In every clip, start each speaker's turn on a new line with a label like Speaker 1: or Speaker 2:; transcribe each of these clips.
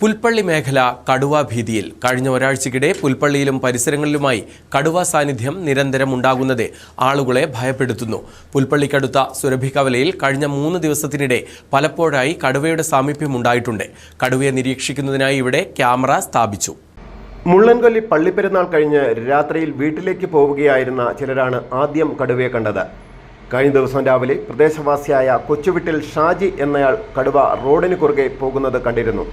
Speaker 1: പുൽപ്പള്ളി മേഖല കടുവ ഭീതിയിൽ. കഴിഞ്ഞ ഒരാഴ്ചക്കിടെ പുൽപ്പള്ളിയിലും പരിസരങ്ങളിലുമായി കടുവ സാന്നിധ്യം നിരന്തരം ഉണ്ടാകുന്നത് ആളുകളെ ഭയപ്പെടുത്തുന്നു. പുൽപ്പള്ളിക്കടുത്ത സുരഭിക്കവലയിൽ കഴിഞ്ഞ മൂന്ന് ദിവസത്തിനിടെ പലപ്പോഴായി കടുവയുടെ സാമീപ്യം ഉണ്ടായിട്ടുണ്ട്. കടുവയെ നിരീക്ഷിക്കുന്നതിനായി ഇവിടെ ക്യാമറ സ്ഥാപിച്ചു.
Speaker 2: മുള്ളൻകൊല്ലി പള്ളിപ്പെരുന്നാൾ കഴിഞ്ഞ് രാത്രിയിൽ വീട്ടിലേക്ക് പോവുകയായിരുന്ന ചിലരാണ് ആദ്യം കടുവയെ കണ്ടത്. കഴിഞ്ഞ ദിവസം രാവിലെ പ്രദേശവാസിയായ കൊച്ചുവിട്ടിൽ ഷാജി എന്നയാൾ കടുവ റോഡിന് കുറുകെ പോകുന്നത് കണ്ടിരുന്നു.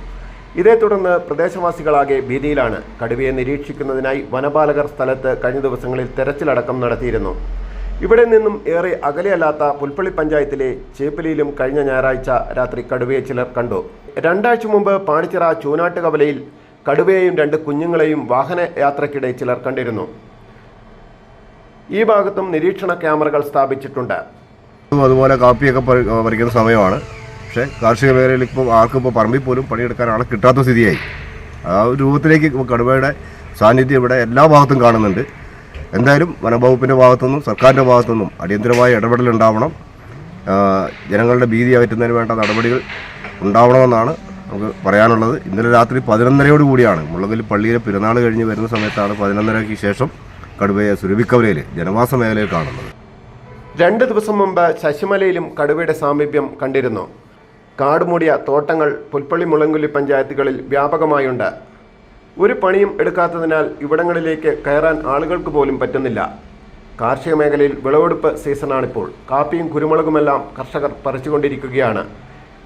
Speaker 2: ഇതേ തുടർന്ന് പ്രദേശവാസികളാകെ ഭീതിയിലാണ്. കടുവയെ നിരീക്ഷിക്കുന്നതിനായി വനപാലകർ സ്ഥലത്ത് കഴിഞ്ഞ ദിവസങ്ങളിൽ തെരച്ചിലടക്കം നടത്തിയിരുന്നു. ഇവിടെ നിന്നും ഏറെ അകലെയല്ലാത്ത പുൽപ്പള്ളി പഞ്ചായത്തിലെ ചേപ്പലിയിലും കഴിഞ്ഞ ഞായറാഴ്ച രാത്രി കടുവയെ ചിലർ കണ്ടു. രണ്ടാഴ്ച മുമ്പ് പാണിച്ചിറ ചൂനാട്ടുകവലയിൽ കടുവയെയും രണ്ട് കുഞ്ഞുങ്ങളെയും വാഹന യാത്രക്കിടെ ചിലർ കണ്ടിരുന്നു. ഈ ഭാഗത്തും നിരീക്ഷണ ക്യാമറകൾ സ്ഥാപിച്ചിട്ടുണ്ട്.
Speaker 3: അതുപോലെ കാപ്പിയൊക്കെ പറി- പറിക്കുന്ന സമയമാണ്. പക്ഷേ കാർഷിക മേഖലയിൽ ഇപ്പോൾ ആർക്കും ഇപ്പോൾ പറമ്പിൽ പോലും പണിയെടുക്കാൻ ആളെ കിട്ടാത്ത സ്ഥിതിയായി. ആ ഒരു രൂപത്തിലേക്ക് കടുവയുടെ സാന്നിധ്യം ഇവിടെ എല്ലാ ഭാഗത്തും കാണുന്നുണ്ട്. എന്തായാലും വനംവകുപ്പിന്റെ ഭാഗത്തുനിന്നും സർക്കാരിന്റെ ഭാഗത്തുനിന്നും അടിയന്തരമായ ഇടപെടൽ ഉണ്ടാവണം. ജനങ്ങളുടെ ഭീതി അകറ്റുന്നതിന് വേണ്ട നടപടികൾ ഉണ്ടാവണമെന്നാണ് നമുക്ക് പറയാനുള്ളത്. ഇന്നലെ രാത്രി പതിനൊന്നരയോട് കൂടിയാണ് മുള്ളതിൽ പള്ളിയിലെ പെരുന്നാൾ കഴിഞ്ഞ് വരുന്ന സമയത്താണ് പതിനൊന്നരയ്ക്ക് ശേഷം കടുവയെ സുരഭിക്കവലയിൽ ജനവാസ മേഖലയിൽ കാണുന്നത്.
Speaker 2: രണ്ട് ദിവസം മുമ്പ് ശശിമലയിലും കടുവയുടെ സാമീപ്യം കണ്ടിരുന്നു. കാടുമൂടിയ തോട്ടങ്ങൾ പുൽപ്പള്ളി മുളങ്കുല്ലി പഞ്ചായത്തുകളിൽ വ്യാപകമായുണ്ട്. ഒരു പണിയും എടുക്കാത്തതിനാൽ ഇവിടങ്ങളിലേക്ക് കയറാൻ ആളുകൾക്ക് പോലും പറ്റുന്നില്ല. കാർഷിക മേഖലയിൽ വിളവെടുപ്പ് സീസണാണിപ്പോൾ. കാപ്പിയും കുരുമുളകുമെല്ലാം കർഷകർ പറിച്ചുകൊണ്ടിരിക്കുകയാണ്.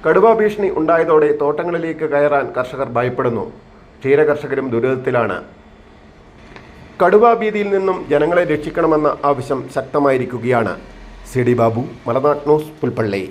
Speaker 2: കടുവ ഭീഷണി ഉണ്ടായതോടെ തോട്ടങ്ങളിലേക്ക് കയറാൻ കർഷകർ ഭയപ്പെടുന്നു. ക്ഷീരകർഷകരും ദുരിതത്തിലാണ്. കടുവ ഭീതിയിൽ നിന്നും ജനങ്ങളെ രക്ഷിക്കണമെന്ന ആവശ്യം ശക്തമായിരിക്കുകയാണ്. C D Babu Malanad news Pulpally.